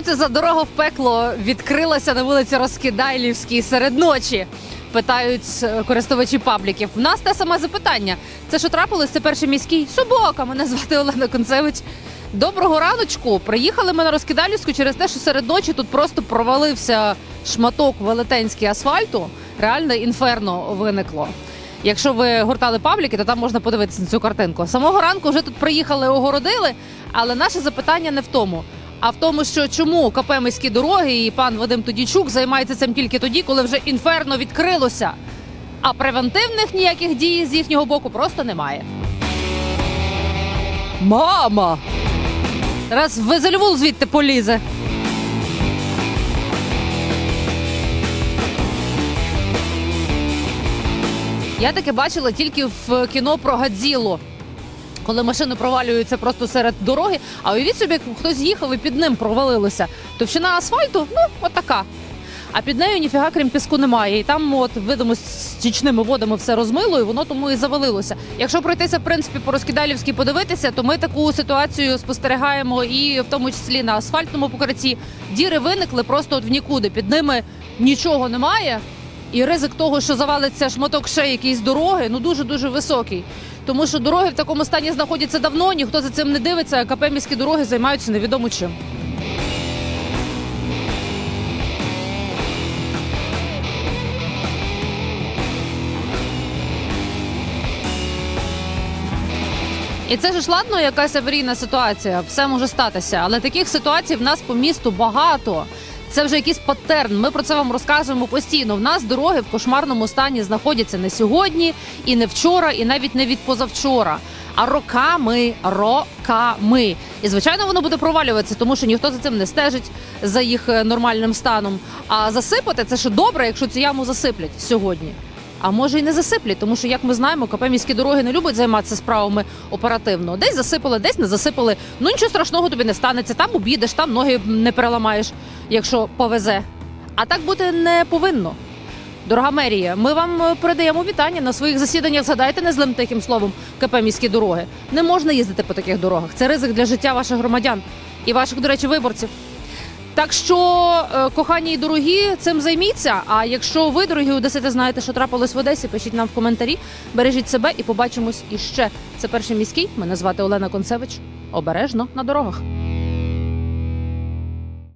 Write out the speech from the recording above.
це за дорога в пекло відкрилася на вулиці Розкидайлівській серед ночі? Питають е, користувачі пабліків. В нас те саме запитання. Це що трапилось? Це перший міський собака. Мене звати Олена Концевич. Доброго раночку. Приїхали ми на Розкидайлівську через те, що серед ночі тут просто провалився шматок велетенський асфальту. Реальне інферно виникло. Якщо ви гортали пабліки, то там можна подивитися на цю картинку. Самого ранку вже тут приїхали, огородили, але наше запитання не в тому. А в тому, що чому КП міські дороги і пан Вадим Тодічук займається цим тільки тоді, коли вже інферно відкрилося, а превентивних ніяких дій з їхнього боку просто немає. Мама! Раз везельвул звідти полізе. Я таке бачила тільки в кіно про Гадзілу. Коли машини провалюються просто серед дороги, а уявіть собі, хтось їхав і під ним провалилося. Товщина асфальту, ну, отака. А під нею ніфіга крім піску немає. І там, от видимо, з стічними водами все розмило, і воно тому і завалилося. Якщо пройтися, в принципі, по Розкидалівській подивитися, то ми таку ситуацію спостерігаємо і в тому числі на асфальтному покритті. Діри виникли просто от в нікуди. Під ними нічого немає. І ризик того, що завалиться шматок ще якоїсь дороги, ну дуже дуже високий. Тому що дороги в такому стані знаходяться давно, ніхто за цим не дивиться, а КП міські дороги займаються невідомо чим. І це ж ладно, якась аварійна ситуація, все може статися. Але таких ситуацій в нас по місту багато. Це вже якийсь паттерн. Ми про це вам розказуємо постійно. В нас дороги в кошмарному стані знаходяться не сьогодні, і не вчора, і навіть не від позавчора. А роками, роками. І звичайно, воно буде провалюватися, тому що ніхто за цим не стежить за їх е, нормальним станом. А засипати це ще добре, якщо цю яму засиплять сьогодні. А може і не засиплять, тому що, як ми знаємо, КП міські дороги не любить займатися справами оперативно. Десь засипали, десь не засипали. Ну нічого страшного тобі не станеться. Там обідеш, там ноги не переламаєш, якщо повезе. А так бути не повинно. Дорога мерія, ми вам е, передаємо вітання на своїх засіданнях. Згадайте незлим тихим словом КП міські дороги. Не можна їздити по таких дорогах. Це ризик для життя ваших громадян і ваших, до речі, виборців. Так що, е, кохані і дорогі, цим займіться. А якщо ви, дорогі одесити, знаєте, що трапилось в Одесі, пишіть нам в коментарі. Бережіть себе і побачимось іще. Це перший міський. Мене звати Олена Концевич. Обережно на дорогах.